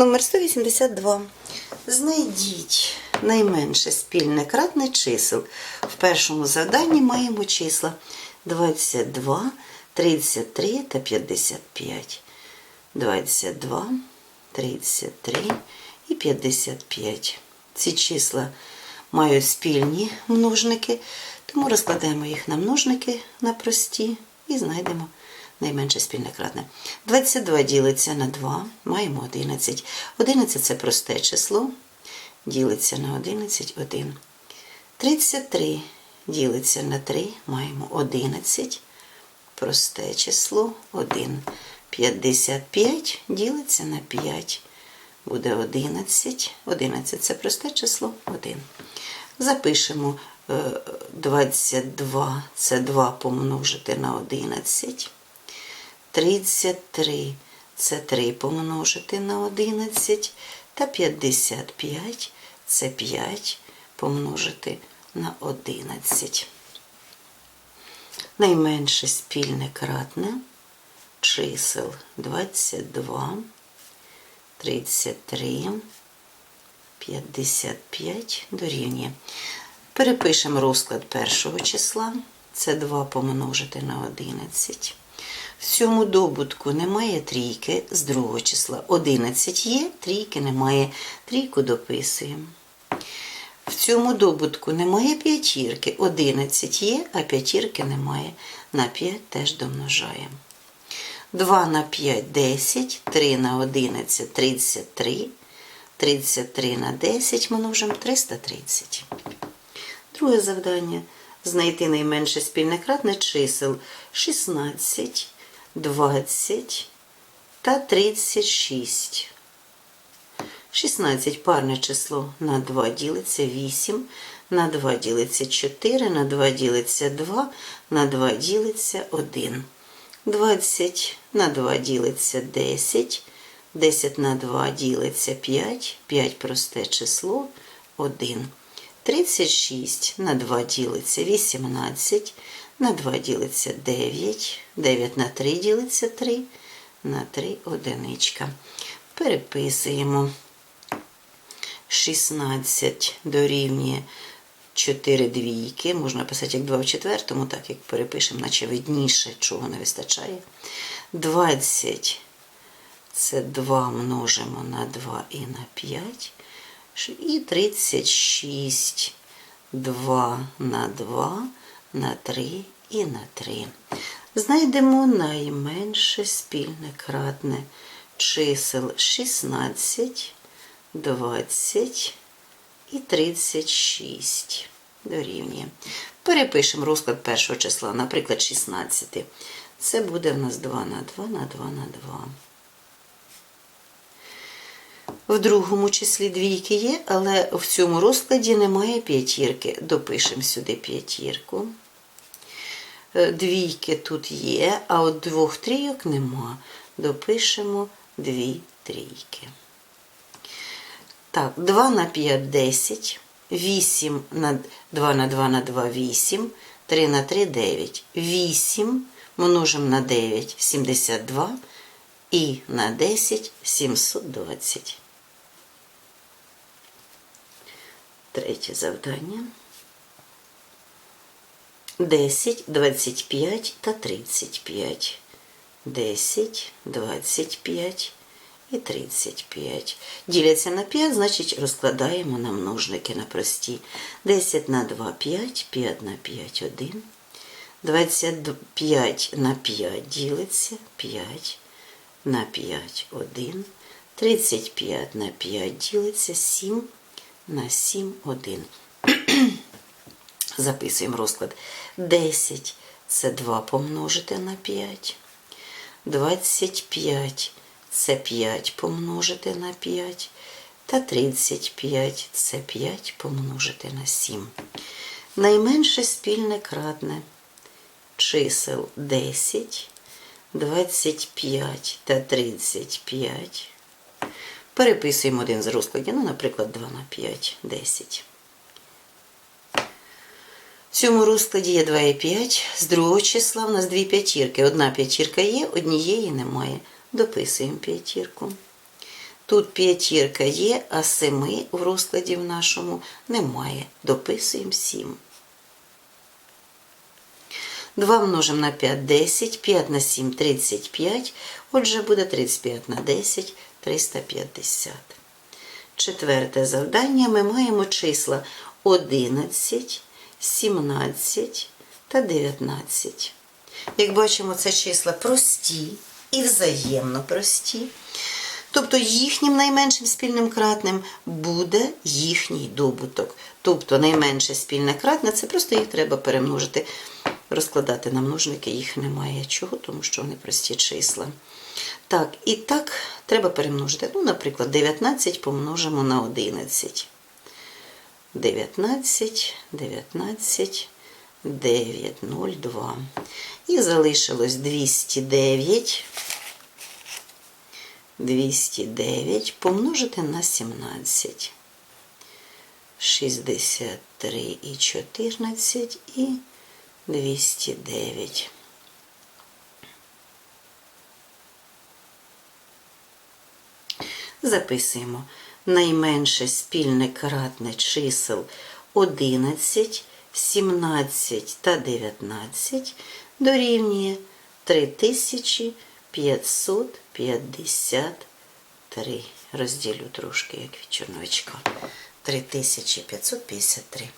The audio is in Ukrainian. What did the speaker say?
Номер 182. Знайдіть найменше спільне кратне чисел. В першому завданні маємо числа 22, 33 та 55. 22, 33 і 55. Ці числа мають спільні множники, тому розкладаємо їх на множники на прості і знайдемо найменше спільне кратне. 22 ділиться на 2, маємо 11. 11 це просте число, ділиться на 11, 1. 33 ділиться на 3, маємо 11, просте число, 1. 55 ділиться на 5, буде 11. 11 це просте число, 1. Запишемо е, 22, це 2 помножити на 11. 33 це 3 помножити на 11. Та 55 це 5 помножити на 11. Найменше спільне кратне чисел 22, 33, 55 дорівнює. Перепишемо розклад першого числа. Це 2 помножити на 11. В цьому добутку немає трійки з другого числа. 11 є, трійки немає. Трійку дописуємо. В цьому добутку немає п'ятірки. 11 є, а п'ятірки немає. На 5 теж домножаємо. 2 на 5 10, 3 на 11 33, 33 на 10 множимо 330. Друге завдання знайти найменше спільне кратне чисел 16, 20 та 36. 16 парне число на 2 ділиться 8, на 2 ділиться 4, на 2 ділиться 2, на 2 ділиться 1. 20 на 2 ділиться 10, 10 на 2 ділиться 5, 5 просте число 1. 36 на 2 ділиться 18, на 2 ділиться 9, 9 на 3 ділиться 3, на 3 одиничка. Переписуємо. 16 дорівнює 4 двійки. Можна писати як 2 в четвертому, так як перепишемо, наче видніше, чого не вистачає. 20 це 2 множимо на 2 і на 5. І 36 2 на 2 на 3 і на 3. Знайдемо найменше спільне кратне чисел 16, 20 і 36 дорівнює. Перепишемо розклад першого числа, наприклад, 16. Це буде в нас 2 на 2 на 2 на 2. В другому числі двійки є, але в цьому розкладі немає п'ятірки. Допишемо сюди п'ятірку. Е, Двійки тут є, а от двох трійок нема. Допишемо дві трійки. Так, 2 на 5 10, 8 на 2 на 2 на 2 8, 3 на 3 9. 8 множимо на 9 72 і на 10 720. Третє завдання. 10, 25 та 35. 10, 25 і 35. Діляться на 5, значить розкладаємо на множники на прості. 10 на 2 5, 5 на 5 1. 25 на 5 ділиться 5 на 5 1. 35 на 5 ділиться 7 на 7 1. Записуємо розклад. 10 це 2 помножити на 5. 25 це 5 помножити на 5. Та 35 це 5 помножити на 7. Найменше спільне кратне чисел 10, 25 та 35. Переписуємо один з розкладів, ну, наприклад, 2 на 5, 10. В цьому розкладі є 2 і 5. З другого числа в нас дві п'ятірки. Одна п'ятірка є, однієї немає. Дописуємо п'ятірку. Тут п'ятірка є, а семи в розкладі в нашому немає. Дописуємо 7. 2 множимо на 5 – 10, 5 на 7 – 35, отже буде 35 на 10 – 350. Четверте завдання ми маємо числа 11, 17 та 19. Як бачимо, це числа прості і взаємно прості. Тобто їхнім найменшим спільним кратним буде їхній добуток. Тобто найменше спільне кратне це просто їх треба перемножити. Розкладати на множники їх немає. Чого? Тому що вони прості числа. Так, і так треба перемножити. Ну, наприклад, 19 помножимо на 11. 19, 19, 9, 0, 2. І залишилось 209. 209 помножити на 17. 63 і 14 і 209. Записуємо найменше спільне кратне чисел 11, 17 та 19 дорівнює 3553. Розділю трошки, як від чорновичка. 3553.